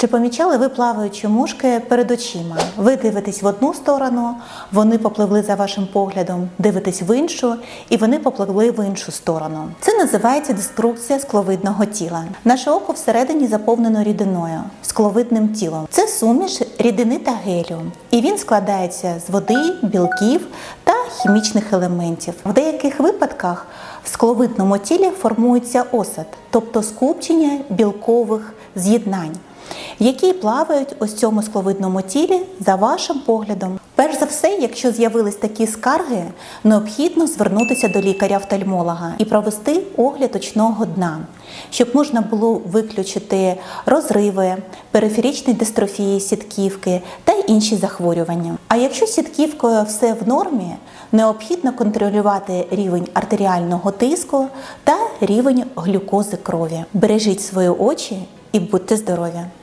Чи помічали ви плаваючі мушки перед очима? Ви дивитесь в одну сторону, вони попливли за вашим поглядом, дивитесь в іншу, і вони попливли в іншу сторону. Це називається деструкція скловидного тіла. Наше око всередині заповнено рідиною, скловидним тілом. Це суміш рідини та гелю, і він складається з води, білків та хімічних елементів. В деяких випадках в скловидному тілі формується осад, тобто скупчення білкових з'єднань, які плавають ось цьому скловидному тілі за вашим поглядом. Перш за все, якщо з'явились такі скарги, необхідно звернутися до лікаря-офтальмолога і провести огляд очного дна, щоб можна було виключити розриви, периферичні дистрофії сітківки та інші захворювання. А якщо сітківкою все в нормі, необхідно контролювати рівень артеріального тиску та рівень глюкози крові. Бережіть свої очі і будьте здорові!